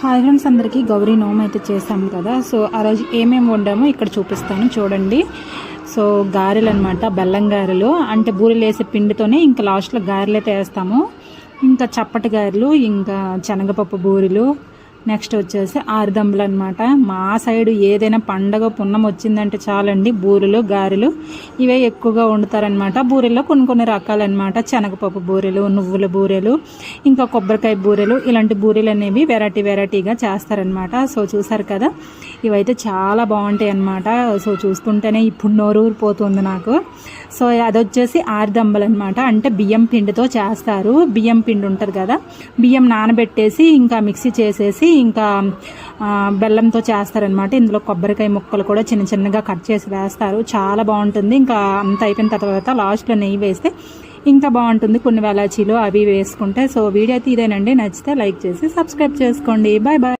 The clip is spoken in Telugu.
హాయ్ ఫ్రెండ్స్ అందరికీ గౌరీ నోమ్ అయితే చేసాం కదా. సో ఆ రోజు ఏమేమి వండామో ఇక్కడ చూపిస్తాను చూడండి. సో గారెలు అనమాట బెల్లం గారెలు. అంటే బూరెలు వేసే పిండితోనే ఇంకా లాస్ట్లో గారెలు అయితే వేస్తాము ఇంకా చప్పటి గారెలు ఇంకా శనగపప్పు బూరెలు నెక్స్ట్ వచ్చేసి ఆరుదంబలు అనమాట మా సైడు ఏదైనా పండగ పున్నం వచ్చిందంటే చాలండి. బూరెలు గారెలు ఇవే ఎక్కువగా వండుతారనమాట బూరెల్లో కొన్ని కొన్ని రకాలన్నమాట. శనగపప్పు బూరెలు నువ్వుల బూరెలు ఇంకా కొబ్బరికాయ బూరెలు. ఇలాంటి బూరెలు అనేవి వెరైటీ వెరైటీగా చేస్తారనమాట సో చూసారు కదా? ఇవైతే చాలా బాగుంటాయి అనమాట సో చూస్తుంటేనే ఇప్పుడు నోరు ఊరిపోతుంది నాకు. సో అది వచ్చేసి ఆరుదంబలు అనమాట అంటే బియ్యం పిండితో చేస్తారు. బియ్యం పిండి ఉంటుంది కదా? బియ్యం నానబెట్టేసి ఇంకా మిక్సీ చేసేసి ఇంకా బెల్లంతో చేస్తారనమాట ఇందులో కొబ్బరికాయ ముక్కలు కూడా చిన్న చిన్నగా కట్ చేసి వేస్తారు. చాలా బాగుంటుంది. ఇంకా అంత అయిపోయిన తర్వాత లాస్ట్లో నెయ్యి వేస్తే ఇంకా బాగుంటుంది. కొన్ని వెలాచీలు అవి వేసుకుంటే. సో వీడియో అయితే ఇదేనండి. నచ్చితే లైక్ చేసి సబ్స్క్రైబ్ చేసుకోండి. Bye bye.